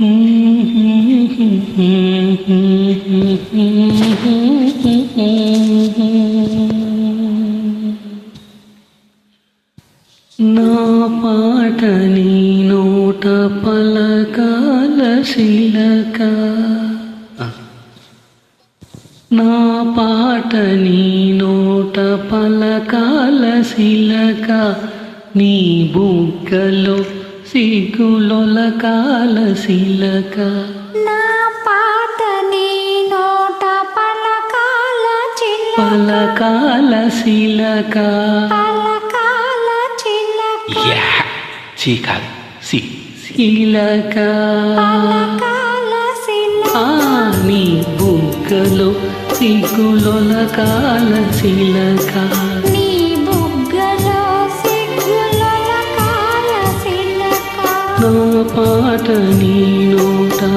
నా పాట నీ నోట పలకాల శిలక. నా పాట నీ నోట పలకాల శిలక. నీ బుగ్గలో సిగ్గులొలకాల శిలక. నా పాట నీ నోట పలకాల చిల్ల పలకాల శిలక. పలకాల చిల్లక యా. కాదు. సి. శీలక. పలకాల ఆ నీ బుగ్గలో సిగ్గులొలకాల శిలక.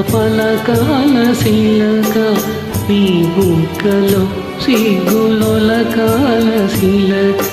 పలకాల శిలక నీ బుగ్గలో సిగ్గులొలకాల శిలక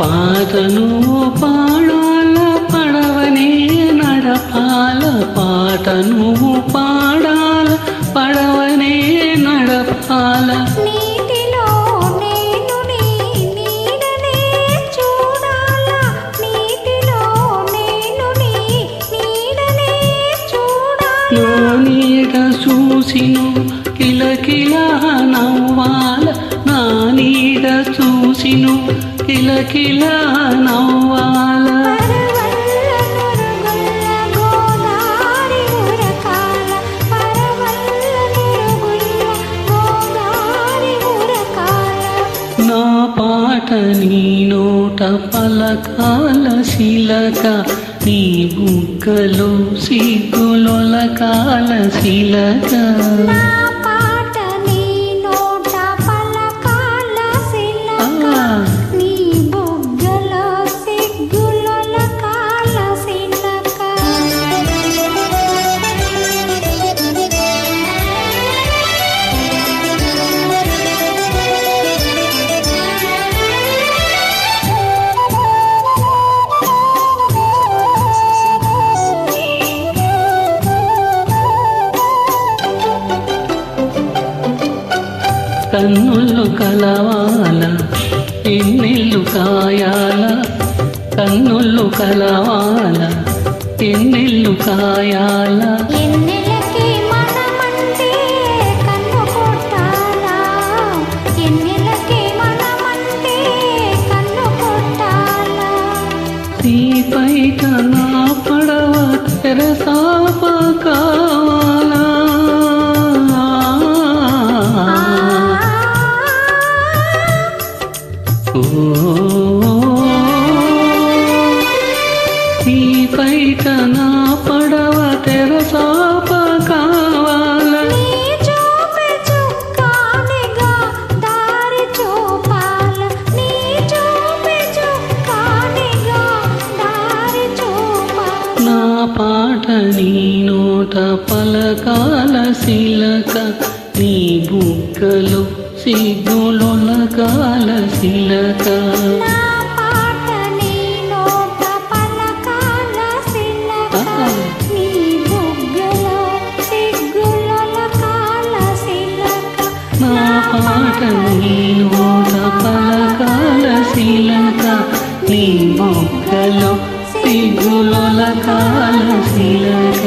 పాటను పాడాల పడవనే నడపాల పాటను పాడాల పడవనే నడపాల. నీడ చూసిను కిలకిల నవ్వాల నా నీడ చూసిను కిలకిల నవ్వాల నా పాట నీ నోట పలకాల శిలక నీ బుగ్గలో సిగ్గులొలకాల శిలక. కన్నులు కలవాల ఎన్నెల్లు కాయాల. కన్నులు కలవాల ఎన్నెల్లు కాయాల. ఎన్నెలకి మనమంటే కన్ను కొట్టాలా? నా పడవ తెరసాప కావాలా నీ పాట నోట పలకాల శిలక నీ బుగ్గలు సిగ్గులొలకాల శిలక నా పాట నీ నోట పలకాల నీ బుగ్గలో సిగ్గులొలకాల సిల్లక శిలక